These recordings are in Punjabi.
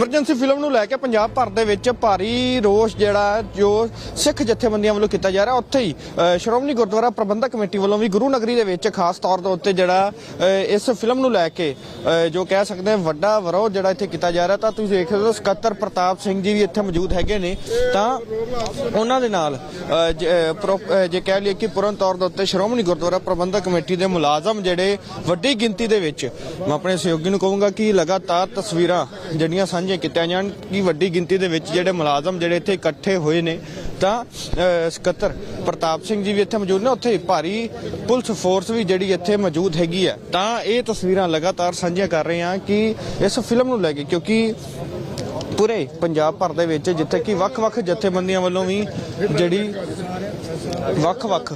ਐਮਰਜੈਂਸੀ ਫਿਲਮ ਨੂੰ ਲੈ ਕੇ ਪੰਜਾਬ ਭਰ ਦੇ ਵਿੱਚ ਭਾਰੀ ਰੋਸ ਜਿਹੜਾ ਜੋ ਸਿੱਖ ਜਥੇਬੰਦੀਆਂ ਵੱਲੋਂ ਕੀਤਾ ਜਾ ਰਿਹਾ। ਉੱਥੇ ਹੀ ਸ਼੍ਰੋਮਣੀ ਗੁਰਦੁਆਰਾ ਪ੍ਰਬੰਧਕ ਕਮੇਟੀ ਵੱਲੋਂ ਵੀ ਗੁਰੂ ਨਗਰੀ ਦੇ ਵਿੱਚ ਖਾਸ ਤੌਰ ਦੇ ਉੱਤੇ ਜਿਹੜਾ ਇਸ ਫਿਲਮ ਨੂੰ ਲੈ ਕੇ ਜੋ ਕਹਿ ਸਕਦੇ ਹਾਂ ਵੱਡਾ ਵਿਰੋਧ ਜਿਹੜਾ ਇੱਥੇ ਕੀਤਾ ਜਾ ਰਿਹਾ। ਤਾਂ ਤੁਸੀਂ ਦੇਖ ਸਕਦੇ ਹੋ, ਸਕੱਤਰ ਪ੍ਰਤਾਪ ਸਿੰਘ ਜੀ ਵੀ ਇੱਥੇ ਮੌਜੂਦ ਹੈਗੇ ਨੇ। ਤਾਂ ਉਹਨਾਂ ਦੇ ਨਾਲ ਜੇ ਕਹਿ ਲਈਏ ਕਿ ਪੂਰਨ ਤੌਰ ਦੇ ਉੱਤੇ ਸ਼੍ਰੋਮਣੀ ਗੁਰਦੁਆਰਾ ਪ੍ਰਬੰਧਕ ਕਮੇਟੀ ਦੇ ਮੁਲਾਜ਼ਮ ਜਿਹੜੇ ਵੱਡੀ ਗਿਣਤੀ ਦੇ ਵਿੱਚ, ਮੈਂ ਆਪਣੇ ਸਹਿਯੋਗੀ ਨੂੰ ਕਹੂੰਗਾ ਕਿ ਲਗਾਤਾਰ ਤਸਵੀਰਾਂ ਜਿਹੜੀਆਂ ਸਾਂਝੀਆਂ ਕੀਤੀਆਂ ਜਾਣ ਕਿ ਵੱਡੀ ਗਿਣਤੀ ਦੇ ਵਿੱਚ ਜਿਹੜੇ ਮੁਲਾਜ਼ਮ ਜਿਹੜੇ ਇੱਥੇ ਇਕੱਠੇ ਹੋਏ ਨੇ, ਤਾਂ ਸਕੱਤਰ ਪ੍ਰਤਾਪ ਸਿੰਘ ਜੀ ਵੀ ਇੱਥੇ ਮੌਜੂਦ ਨੇ, ਉੱਥੇ ਭਾਰੀ ਪੁਲਿਸ ਫੋਰਸ ਵੀ ਜਿਹੜੀ ਇੱਥੇ ਮੌਜੂਦ ਹੈਗੀ ਹੈ। ਤਾਂ ਇਹ ਤਸਵੀਰਾਂ ਲਗਾਤਾਰ ਸਾਂਝੀਆਂ ਕਰ ਰਹੇ ਹਾਂ ਕਿ ਇਸ ਫਿਲਮ ਨੂੰ ਲੈ ਕੇ, ਕਿਉਂਕਿ ਪੂਰੇ ਪੰਜਾਬ ਭਰ ਦੇ ਵਿੱਚ ਜਿੱਥੇ ਕਿ ਵੱਖ-ਵੱਖ ਜਥੇਬੰਦੀਆਂ ਵੱਲੋਂ ਵੀ ਜਿਹੜੀ ਵੱਖ-ਵੱਖ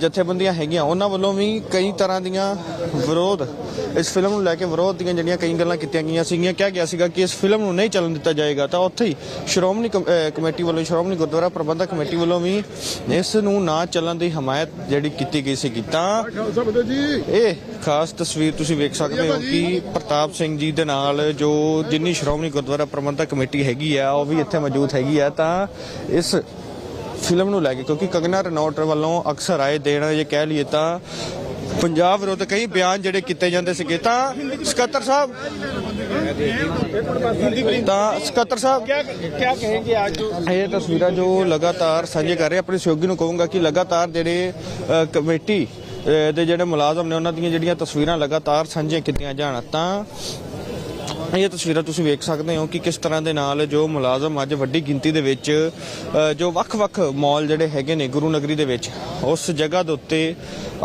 ਜਥੇਬੰਦੀਆਂ ਹੈਗੀਆਂ ਉਹਨਾਂ ਵੱਲੋਂ ਵੀ ਕਈ ਤਰ੍ਹਾਂ ਦੀਆਂ ਵਿਰੋਧ ਇਸ ਫਿਲਮ ਨੂੰ ਲੈ ਕੇ ਵਿਰੋਧ ਦੀਆਂ ਜਿਹੜੀਆਂ ਕਈ ਗੱਲਾਂ ਕੀਤੀਆਂ ਗਈਆਂ ਸੀਗੀਆਂ ਕਿਹਾ ਗਿਆ ਸੀਗਾ ਕਿ ਇਸ ਫਿਲਮ ਨੂੰ ਨਹੀਂ ਚੱਲਣ ਦਿੱਤਾ ਜਾਏਗਾ। ਤਾਂ ਉੱਥੇ ਹੀ ਸ਼੍ਰੋਮਣੀ ਕਮੇਟੀ ਵੱਲੋਂ ਸ਼੍ਰੋਮਣੀ ਗੁਰਦੁਆਰਾ ਪ੍ਰਬੰਧਕ ਕਮੇਟੀ ਵੱਲੋਂ ਵੀ ਇਸ ਨੂੰ ਨਾ ਚੱਲਣ ਦੀ ਹਮਾਇਤ ਜਿਹੜੀ ਕੀਤੀ ਗਈ ਸੀਗੀ। ਤਾਂ ਇਹ ਖਾਸ ਤਸਵੀਰ ਤੁਸੀਂ ਵੇਖ ਸਕਦੇ ਹੋ ਕਿ ਪ੍ਰਤਾਪ ਸਿੰਘ ਜੀ ਦੇ ਨਾਲ ਜੋ ਜਿੰਨੀ ਸ਼੍ਰੋਮਣੀ ਗੁਰਦੁਆਰਾ ਪ੍ਰਬੰਧਕ ਕਮੇਟੀ ਹੈਗੀ ਆ ਉਹ ਵੀ ਇੱਥੇ ਮੌਜੂਦ ਹੈਗੀ ਆ। ਤਾਂ ਇਸ ਫਿਲਮ ਨੂੰ ਲੈ ਕੇ ਕਿਉਂਕਿ ਕੰਗਨਾ ਰਣੌਟ ਵੱਲੋਂ ਅਕਸਰ ਆਏ ਦੇਣ ਜੇ ਕਹਿ ਲਈਏ ਤਾਂ ਪੰਜਾਬ ਵਿਰੁੱਧ ਕਈ ਬਿਆਨ ਜਿਹੜੇ ਕੀਤੇ ਜਾਂਦੇ ਸੀਗੇ। ਤਾਂ ਸਕੱਤਰ ਸਾਹਿਬ ਤਾਂ ਸਕੱਤਰ ਸਾਹਿਬ ਕੀ ਕਹੇਗੇ ਅੱਜ? ਇਹ ਤਸਵੀਰਾਂ ਜੋ ਲਗਾਤਾਰ ਸਾਂਝੇ ਕਰ ਰਹੇ ਆਪਣੇ ਸਹਿਯੋਗੀ ਨੂੰ ਕਹੂੰਗਾ ਕਿ ਲਗਾਤਾਰ ਜਿਹੜੇ ਕਮੇਟੀ ਦੇ ਜਿਹੜੇ ਮੁਲਾਜ਼ਮ ਨੇ ਉਹਨਾਂ ਦੀਆਂ ਜਿਹੜੀਆਂ ਤਸਵੀਰਾਂ ਲਗਾਤਾਰ ਸਾਂਝੀਆਂ ਕੀਤੀਆਂ ਜਾਣ। ਤਾਂ ਇਹ ਤਸਵੀਰਾਂ ਤੁਸੀਂ ਵੇਖ ਸਕਦੇ ਹੋ ਕਿ ਕਿਸ ਤਰ੍ਹਾਂ ਦੇ ਨਾਲ ਜੋ ਮੁਲਾਜ਼ਮ ਅੱਜ ਵੱਡੀ ਗਿਣਤੀ ਦੇ ਵਿੱਚ ਜੋ ਵੱਖ-ਵੱਖ ਮਾਲ ਜਿਹੜੇ ਹੈਗੇ ਨੇ ਗੁਰੂ ਨਗਰੀ ਦੇ ਵਿੱਚ, ਉਸ ਜਗ੍ਹਾ ਦੇ ਉੱਤੇ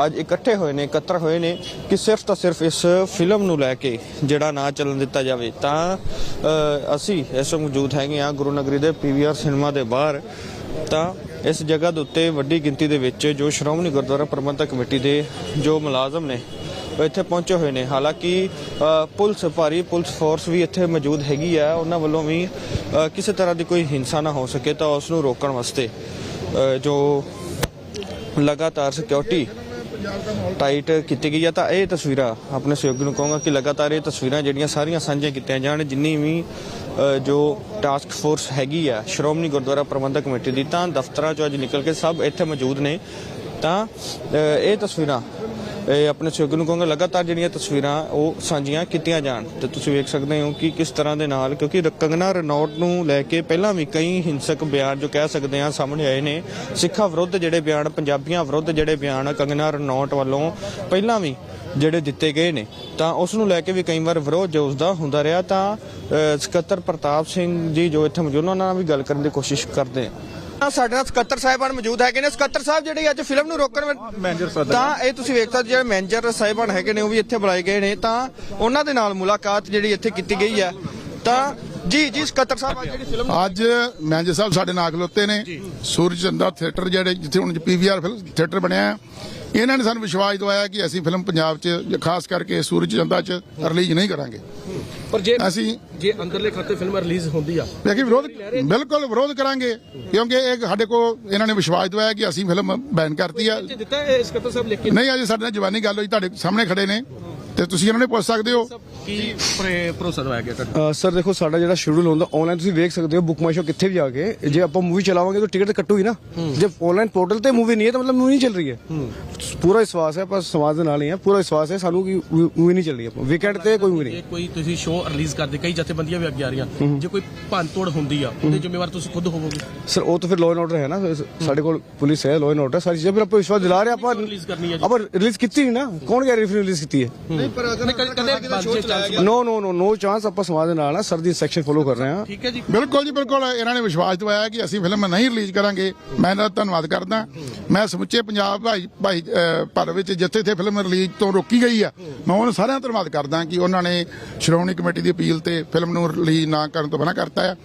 ਅੱਜ ਇਕੱਠੇ ਹੋਏ ਨੇ, ਇਕੱਤਰ ਹੋਏ ਨੇ ਕਿ ਸਿਰਫ ਤਾਂ ਸਿਰਫ ਇਸ ਫਿਲਮ ਨੂੰ ਲੈ ਕੇ ਜਿਹੜਾ ਨਾ ਚੱਲਣ ਦਿੱਤਾ ਜਾਵੇ। ਤਾਂ ਅਸੀਂ ਇਸ ਵਕਤ ਮੌਜੂਦ ਹੈਗੇ ਆ ਗੁਰੂ ਨਗਰੀ ਦੇ ਪੀਵੀਆਰ ਸਿਨੇਮਾ ਦੇ ਬਾਹਰ। ਤਾਂ ਇਸ ਜਗ੍ਹਾ ਦੇ ਉੱਤੇ ਵੱਡੀ ਗਿਣਤੀ ਦੇ ਵਿੱਚ ਜੋ ਸ਼੍ਰੋਮਣੀ ਗੁਰਦੁਆਰਾ ਪ੍ਰਬੰਧਕ ਕਮੇਟੀ ਦੇ ਜੋ ਮੁਲਾਜ਼ਮ ਨੇ ਇੱਥੇ ਪਹੁੰਚੇ ਹੋਏ ਨੇ। ਹਾਲਾਂਕਿ ਪੁਲਿਸ, ਭਾਰੀ ਪੁਲਿਸ ਫੋਰਸ ਵੀ ਇੱਥੇ ਮੌਜੂਦ ਹੈਗੀ ਆ। ਉਹਨਾਂ ਵੱਲੋਂ ਵੀ ਕਿਸੇ ਤਰ੍ਹਾਂ ਦੀ ਕੋਈ ਹਿੰਸਾ ਨਾ ਹੋ ਸਕੇ ਤਾਂ ਉਸ ਨੂੰ ਰੋਕਣ ਵਾਸਤੇ ਜੋ ਲਗਾਤਾਰ ਸਿਕਿਉਰਿਟੀ ਟਾਈਟ ਕੀਤੀ ਗਈ ਹੈ ਤਾਂ ਇਹ ਤਸਵੀਰਾਂ ਆਪਣੇ ਸਹਿਯੋਗੀ ਨੂੰ ਕਹੂੰਗਾ ਕਿ ਲਗਾਤਾਰ ਇਹ ਤਸਵੀਰਾਂ ਜਿਹੜੀਆਂ ਸਾਰੀਆਂ ਸਾਂਝੀਆਂ ਕੀਤੀਆਂ ਜਾਣ, ਜਿੰਨੀ ਵੀ ਜੋ ਟਾਸਕ ਫੋਰਸ ਹੈਗੀ ਆ, ਸ਼੍ਰੋਮਣੀ ਗੁਰਦੁਆਰਾ ਪ੍ਰਬੰਧਕ ਕਮੇਟੀ ਦੀ, ਤਾਂ ਦਫ਼ਤਰਾਂ ਚੋਂ ਅੱਜ ਨਿਕਲ ਕੇ ਸਭ ਇੱਥੇ ਮੌਜੂਦ ਨੇ। ਤਾਂ ਇਹ ਤਸਵੀਰਾਂ ਆਪਣੇ ਸਹਿਯੋਗ ਨੂੰ ਕਹੂੰਗਾ, ਲਗਾਤਾਰ ਜਿਹੜੀਆਂ ਤਸਵੀਰਾਂ ਉਹ ਸਾਂਝੀਆਂ ਕੀਤੀਆਂ ਜਾਣ। ਤੇ ਤੁਸੀਂ ਵੇਖ ਸਕਦੇ ਹੋ ਕਿ ਕਿਸ ਤਰ੍ਹਾਂ ਦੇ ਨਾਲ, ਕਿਉਂਕਿ ਰ- ਕੰਗਨਾ ਰਣੌਤ ਨੂੰ ਲੈ ਕੇ ਪਹਿਲਾਂ ਵੀ ਕਈ ਹਿੰਸਕ ਬਿਆਨ ਜੋ ਕਹਿ ਸਕਦੇ ਆ ਸਾਹਮਣੇ ਆਏ ਨੇ। ਸਿੱਖਾਂ ਵਿਰੁੱਧ ਜਿਹੜੇ ਬਿਆਨ, ਪੰਜਾਬੀਆਂ ਵਿਰੁੱਧ ਜਿਹੜੇ ਬਿਆਨ ਕੰਗਨਾ ਰਣੌਤ ਵੱਲੋਂ ਪਹਿਲਾਂ ਵੀ ਜਿਹੜੇ ਦਿੱਤੇ ਗਏ ਨੇ, ਤਾਂ ਉਸ ਨੂੰ ਲੈ ਕੇ ਵੀ ਕਈ ਵਾਰ ਵਿਰੋਧ ਜੋ ਉਸਦਾ ਹੁੰਦਾ ਰਿਹਾ, ਤਾਂ ਸਕੱਤਰ ਪ੍ਰਤਾਪ ਸਿੰਘ ਜੀ ਜੋ ਇੱਥੇ ਮੌਜੂਦ ਉਹਨਾਂ ਨਾਲ ਵੀ ਗੱਲ ਕਰਨ ਦੀ ਕੋਸ਼ਿਸ਼ ਕਰਦੇ ਆ ਤਾਂ ਸਾਡੇ ਨਾਲ ਸਕੱਤਰ ਸਾਹਿਬਾਨ ਮੌਜੂਦ ਹੈਗੇ ਨੇ। ਸਕੱਤਰ ਸਾਹਿਬ ਜਿਹੜੀ ਅੱਜ ਫਿਲਮ ਨੂੰ ਰੋਕਣ ਮੈਨੇਜਰ ਸਾਹਿਬ ਤਾਂ ਇਹ ਤੁਸੀਂ ਵੇਖ ਸਕਦੇ ਜਿਹੜੇ ਮੈਨੇਜਰ ਸਾਹਿਬਾਨ ਹੈਗੇ ਨੇ ਉਹ ਵੀ ਇੱਥੇ ਬੁਲਾਏ ਗਏ ਨੇ। ਤਾਂ ਉਹਨਾਂ ਦੇ ਨਾਲ ਮੁਲਾਕਾਤ ਜਿਹੜੀ ਇੱਥੇ ਕੀਤੀ ਗਈ ਹੈ। ਤਾਂ ਜੀ ਜੀ ਸਕੱਤਰ ਸਾਹਿਬ ਅੱਜ ਜਿਹੜੀ ਫਿਲਮ ਅੱਜ ਮੈਨੇਜਰ ਸਾਹਿਬ ਸਾਡੇ ਨਾਲ ਖਲੋਤੇ ਨੇ। ਸੂਰਜ ਚੰਦਾ ਥੀਏਟਰ ਜਿਹੜੇ ਜਿੱਥੇ ਹੁਣ ਪੀਵੀਆਰ ਫਿਲਮ ਥੀਏਟਰ ਬਣਿਆ ਹੈ, ਇਹਨਾਂ ਨੇ ਸਾਨੂੰ ਵਿਸ਼ਵਾਸ ਦਿਵਾਇਆ ਕਿ ਅਸੀਂ ਫਿਲਮ ਪੰਜਾਬ 'ਚ ਖਾਸ ਕਰਕੇ ਸੂਰਜ ਚੰਦਾ 'ਚ ਰਿਲੀਜ਼ ਨਹੀਂ ਕਰਾਂਗੇ। ਪਰ ਜੇ ਅਸੀਂ ਜੇ ਅੰਦਰਲੇ ਖਾਤੇ ਫਿਲਮ ਰਿਲੀਜ਼ ਹੁੰਦੀ ਆ। ਲੇਕਿਨ ਵਿਰੋਧ ਬਿਲਕੁਲ ਵਿਰੋਧ ਕਰਾਂਗੇ ਕਿਉਂਕਿ ਇਹ ਸਾਡੇ ਕੋਲ ਇਹਨਾਂ ਨੇ ਵਿਸ਼ਵਾਸ ਦਿਵਾਇਆ ਕਿ ਅਸੀਂ ਫਿਲਮ ਬੈਨ ਕਰਤੀ ਆ। ਦਿੱਤਾ ਸਾਹਿਬ ਲਿਖ ਕੇ? ਨਹੀਂ ਅਜੇ ਸਾਡੇ ਨਾਲ ਜਵਾਨੀ ਗੱਲ ਹੋਈ ਤੁਹਾਡੇ ਸਾਹਮਣੇ ਖੜੇ ਨੇ। ਤੇ ਤੁਸੀਂ ਇਹਨਾਂ ਨੇ ਪੁੱਛ ਸਕਦੇ ਹੋ? ਕੀ ਭਰੇ- ਭਰੋਸਾ ਦਵਾਇਆ ਗਿਆ ਤੁਹਾਡਾ? ਸਰ ਦੇਖੋ ਸਾਡਾ ਜਿਹੜਾ ਸ਼ਡਿਊਲ ਹੁੰਦਾ ਆਨਲਾਈਨ ਤੁਸੀਂ ਵੇਖ ਸਕਦੇ ਹੋ ਬੁੱਕ ਮਾਈ ਸ਼ੋ ਕਿੱਥੇ ਵੀ ਜਾ ਕੇ ਜੇ ਆਪਾਂ ਮੂਵੀ ਚਲਾਵਾਂਗੇ ਤਾਂ ਟਿਕਟ ਕੱਟੂ ਹੀ। ਨਾ ਜੇ ਆਨਲਾਈਨ ਪੋਰਟਲ ਤੇ ਮੂਵੀ ਨਹੀਂ ਹੈ ਤਾਂ ਮਤਲਬ ਮੂਵੀ ਨਹੀਂ ਚੱਲ ਰਹੀ ਹੈ। ਪੂਰਾ ਵਿਸ਼ਵਾਸ ਹੈ ਆਪਾਂ ਸਮਾਜ ਦੇ ਨਾਲ ਹੀ ਹੈ ਪੂਰਾ ਵਿਸ਼ਵਾਸ ਹੈ ਸਾਨੂੰ ਕਿ ਮੂਵੀ ਨਹੀਂ ਚੱਲ ਰਹੀ ਆਪਾਂ। ਵੀਕਐਂਡ ਤੇ ਕੋਈ ਮੂਵੀ ਨਹੀਂ। ਜੇ ਕੋਈ ਤੁਸੀਂ ਸ਼ੋਅ ਰਿਲੀਜ਼ ਕਰਦੇ ਕਈ ਜਥੇਬੰਦੀਆਂ ਵੀ ਅੱਗੇ ਆ ਰਹੀਆਂ ਜੇ ਕੋਈ ਭੰਨਤੋੜ ਹੁੰਦੀ ਆ ਉਹਦੇ ਜ਼ਿੰਮੇਵਾਰ ਤੁਸੀਂ ਖੁਦ ਹੋਵੋਗੇ? ਸਰ ਉਹ ਤਾਂ ਫਿਰ ਲਾਅ ਐਂਡ ਆਰਡਰ ਹੈ ਨਾ ਸਾਡੇ ਕੋਲ ਪੁਲਿਸ ਹੈ ਲਾਅ ਐਂਡ ਆਰਡਰ ਸਾਰੀ ਚੀਜ਼ਾਂ ਫਿਰ ਆਪਾਂ ਵਿਸ਼ਵਾਸ ਦਿਲਾ ਰਹੇ ਆਪਾਂ ਰਿਲੀਜ਼ ਕਰਨੀ ਹੈ ਜੀ। ਆਪਾਂ ਰਿਲੀਜ਼ ਕੀਤੀ ਨਹੀਂ ਨਾ ਕੌਣ ਕਹਿ ਰਿਹਾ ਰਿਲੀਜ਼ ਕੀਤੀ ਹੈ। ਨਹੀਂ ਪਰ ਨਹੀਂ, ਕਦੇ- ਕਦੇ ਬੰਦ ਚ ਨੋ ਨੋ ਨੋ ਨੋ ਚਾਂਸ ਆਪਾਂ ਸਮਾਜ ਦੇ ਨਾਲ ਆ। ਸਰ ਦੀ ਸੈਕਸ਼ਨ ਫੋਲੋ ਕਰ ਰਹੇ ਹਾਂ। ਠੀਕ ਹੈ ਜੀ। ਬਿਲਕੁਲ ਜੀ ਬਿਲਕੁਲ। ਇਹਨਾਂ ਨੇ ਵਿਸ਼ਵਾਸ ਦਿਵਾਇਆ ਕਿ ਅਸੀਂ ਫਿਲਮ ਨਹੀਂ ਰਿਲੀਜ਼ ਕਰਾਂਗੇ। ਮੈਂ ਇਹਨਾਂ ਦਾ ਧੰਨਵਾਦ ਕਰਦਾ। ਮੈਂ ਸਮੁੱਚੇ ਪੰਜਾਬ ਭਾਈ ਭਾਈ ਭਰ ਵਿੱਚ ਜਿੱਥੇ ਜਿੱਥੇ ਫਿਲਮ ਰਿਲੀਜ਼ ਤੋਂ ਰੋਕੀ ਗਈ ਆ ਮੈਂ ਉਹਨਾਂ ਸਾਰਿਆਂ ਦਾ ਧੰਨਵਾਦ ਕਰਦਾ ਕਿ ਉਹਨਾਂ ਨੇ ਸ਼੍ਰੋਮਣੀ ਕਮੇਟੀ ਦੀ ਅਪੀਲ ਤੇ ਫਿਲਮ ਨੂੰ ਰਿਲੀਜ਼ ਨਾ ਕਰਨ ਤੋਂ ਮਨਾ ਕਰਤਾ ਆ।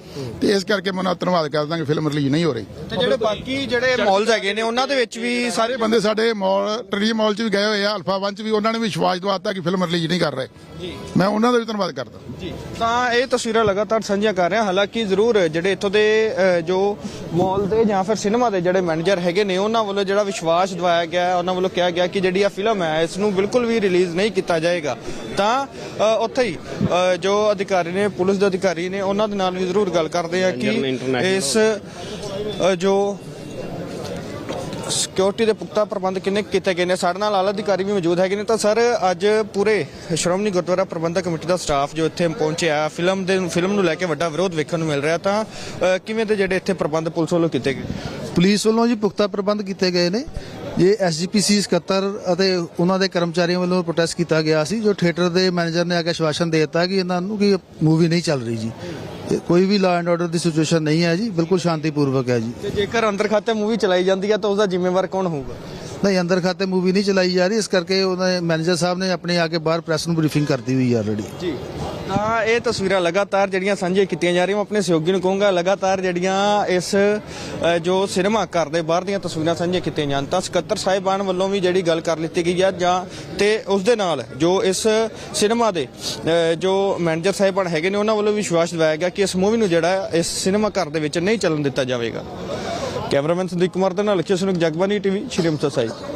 ਤੇ ਇਸ ਕਰਕੇ ਮੈਂ ਉਹਨਾਂ ਦਾ ਧੰਨਵਾਦ ਕਰਦਾ ਕਿ ਫਿਲਮ ਰਿਲੀਜ਼ ਨਹੀਂ ਹੋ ਰਹੀ। ਤੇ ਜਿਹੜੇ ਬਾਕੀ ਜਿਹੜੇ ਮਾਲਸ ਹੈਗੇ ਨੇ ਉਹਨਾਂ ਦੇ ਵਿੱਚ ਵੀ ਸਾਰੇ ਬੰਦੇ ਸਾਡੇ ਮਾਲ ਟਰੀ ਮਾਲ ਚ ਵੀ ਗਏ ਹੋਏ ਆ ਅਲਫਾ ਵਨ ਚ ਵੀ ਉਹਨਾਂ ਨੇ ਵੀ ਵਿਸ਼ਵਾਸ ਦਵਾਤਾ ਕਿ ਫਿਲਮ ਰਿਲੀਜ਼ ਨਹੀਂ ਕਰ ਰਹੇ। ਜੀ। ਮੈਂ ਉਹਨਾਂ ਦਾ ਵੀ ਧੰਨਵਾਦ ਕਰਦਾ। ਜੀ। ਤਾਂ ਇਹ ਤਸਵੀਰਾਂ ਲਗਾਤਾਰ ਸਾਂਝੀਆਂ ਕਰ ਰਹੇ। ਹਾਂ ਹਾਲਾਂਕਿ ਜ਼ਰੂਰ ਜਿਹੜੇ ਇੱਥੋਂ ਦੇ ਜੋ ਮਾਲ ਦੇ ਜਾਂ ਫਿਰ ਸਿਨੇਮਾ ਦੇ ਜਿਹੜੇ ਮੈਨੇਜਰ ਹੈਗੇ ਨੇ ਉਹਨਾਂ ਵੱਲੋਂ ਜਿਹੜਾ ਵਿਸ਼ਵਾਸ ਦਿਵਾਇਆ ਗਿਆ ਹੈ, ਉਹਨਾਂ ਵੱਲੋਂ ਕਿਹਾ ਗਿਆ ਕਿ ਜਿਹੜੀ ਆ ਫਿਲਮ ਹੈ ਇਸ ਨੂੰ ਬਿਲਕੁਲ ਵੀ ਰਿਲੀਜ਼ ਨਹੀਂ ਕੀਤਾ ਜਾਏਗਾ। ਤਾਂ ਉੱਥੇ ਹੀ ਜੋ ਅਧਿਕਾਰੀ ਨੇ ਪੁਲਿਸ ਦੇ ਅਧਿਕਾਰੀ ਨੇ ਉਹਨਾਂ ਦੇ ਨਾਲ ਵੀ ਜ਼ਰੂਰ ਗੱਲ ਕਰਦੇ ਆ ਕਿ ਇਸ ਜੋ ਸਿਕਿਉਰਿਟੀ ਦੇ ਪੁਖਤਾ ਪ੍ਰਬੰਧ ਕਿੰਨੇ ਕੀਤੇ ਗਏ ਨੇ? ਸਾਡੇ ਨਾਲ ਆਲਾ ਅਧਿਕਾਰੀ ਵੀ ਮੌਜੂਦ ਹੈਗੇ ਨੇ। ਤਾਂ ਸਰ, ਅੱਜ ਪੂਰੇ ਸ਼੍ਰੋਮਣੀ ਗੁਰਦੁਆਰਾ ਪ੍ਰਬੰਧਕ ਕਮੇਟੀ ਦਾ ਸਟਾਫ ਜੋ ਇੱਥੇ ਪਹੁੰਚਿਆ ਫਿਲਮ ਦੇ ਫਿਲਮ ਨੂੰ ਲੈ ਕੇ ਵੱਡਾ ਵਿਰੋਧ ਵੇਖਣ ਨੂੰ ਮਿਲ ਰਿਹਾ ਤਾਂ ਕਿਵੇਂ ਦੇ ਜਿਹੜੇ ਇੱਥੇ ਪ੍ਰਬੰਧ ਪੁਲਿਸ ਵੱਲੋਂ ਕੀਤੇ ਗਏ? ਪੁਲਿਸ ਵੱਲੋਂ ਜੀ ਪੁਖਤਾ ਪ੍ਰਬੰਧ ਕੀਤੇ ਗਏ ਨੇ। ਇਹ ਐਸਜੀਪੀਸੀ 77 ਅਤੇ ਉਹਨਾਂ ਦੇ ਕਰਮਚਾਰੀਆਂ ਵੱਲੋਂ ਪ੍ਰੋਟੈਸਟ ਕੀਤਾ ਗਿਆ ਸੀ, ਜੋ ਥੀਏਟਰ ਦੇ ਮੈਨੇਜਰ ਨੇ ਆ ਕੇ ਆਸ਼ਵਾਸਨ ਦੇ ਦਿੱਤਾ ਕਿ ਇਹਨਾਂ ਨੂੰ ਕਿ ਮੂਵੀ ਨਹੀਂ ਚੱਲ ਰਹੀ ਜੀ। ਤੇ ਕੋਈ ਵੀ ਲਾਅ ਐਂਡ ਆਰਡਰ ਦੀ ਸਿਚੁਏਸ਼ਨ ਨਹੀਂ ਹੈ ਜੀ ਬਿਲਕੁਲ ਸ਼ਾਂਤੀਪੂਰਵਕ ਹੈ ਜੀ। ਤੇ ਜੇਕਰ ਅੰਦਰ ਖਾਤੇ ਮੂਵੀ ਚਲਾਈ ਜਾਂਦੀ ਹੈ ਤਾਂ ਉਸ ਦਾ ਜ਼ਿੰਮੇਵਾਰ ਕੌਣ ਹੋਊਗਾ? ਨਹੀਂ ਅੰਦਰ ਖਾਤੇ ਮੂਵੀ ਨਹੀਂ ਚਲਾਈ ਜਾ ਰਹੀ ਇਸ ਕਰਕੇ ਉਹਨੇ ਮੈਨੇਜਰ ਸਾਹਿਬ ਨੇ ਆਪਣੇ ਆ ਕੇ ਬਾਹਰ ਪ੍ਰੈਸ ਨੂੰ ਬਰੀਫਿੰਗ ਕਰਤੀ ਹੋਈ ਹੈ ਆਲਰੇਡੀ ਜੀ। ਹਾਂ ਇਹ ਤਸਵੀਰਾਂ ਲਗਾਤਾਰ ਜਿਹੜੀਆਂ ਸਾਂਝੀਆਂ ਕੀਤੀਆਂ ਜਾ ਰਹੀਆਂ ਮੈਂ ਆਪਣੇ ਸਹਿਯੋਗੀ ਨੂੰ ਕਹੂੰਗਾ ਲਗਾਤਾਰ ਜਿਹੜੀਆਂ ਇਸ ਅ, ਜੋ ਸਿਨੇਮਾ ਘਰ ਦੇ ਬਾਹਰ ਦੀਆਂ ਤਸਵੀਰਾਂ ਸਾਂਝੀਆਂ ਕੀਤੀਆਂ ਜਾਣ ਤਾਂ ਸਕੱਤਰ ਸਾਹਿਬਾਨ ਵੱਲੋਂ ਵੀ ਜਿਹੜੀ ਗੱਲ ਕਰ ਲਿੱਤੀ ਗਈ ਆ ਜਾਂ ਤੇ ਉਸ ਦੇ ਨਾਲ ਜੋ ਇਸ ਸਿਨੇਮਾ ਦੇ ਅ, ਜੋ ਮੈਨੇਜਰ ਸਾਹਿਬਾਨ ਹੈਗੇ ਨੇ ਉਹਨਾਂ ਵੱਲੋਂ ਵੀ ਵਿਸ਼ਵਾਸ ਦਿਵਾਇਆ ਗਿਆ ਕਿ ਇਸ ਮੂਵੀ ਨੂੰ ਜਿਹੜਾ ਇਸ ਸਿਨੇਮਾ ਘਰ ਦੇ ਵਿੱਚ ਨਹੀਂ ਚੱਲਣ ਦਿੱਤਾ ਜਾਵੇਗਾ। ਕੈਮਰਾਮੈਨ ਸੰਦੀਪ ਕੁਮਾਰ ਦੇ ਨਾਲ ਲਖੀ ਸੁਨਕ ਜਗਬਾਨੀ ਟੀਵੀ ਸ਼੍ਰੀ ਅੰਮ੍ਰਿਤਸਰ ਸਾਹਿਬ।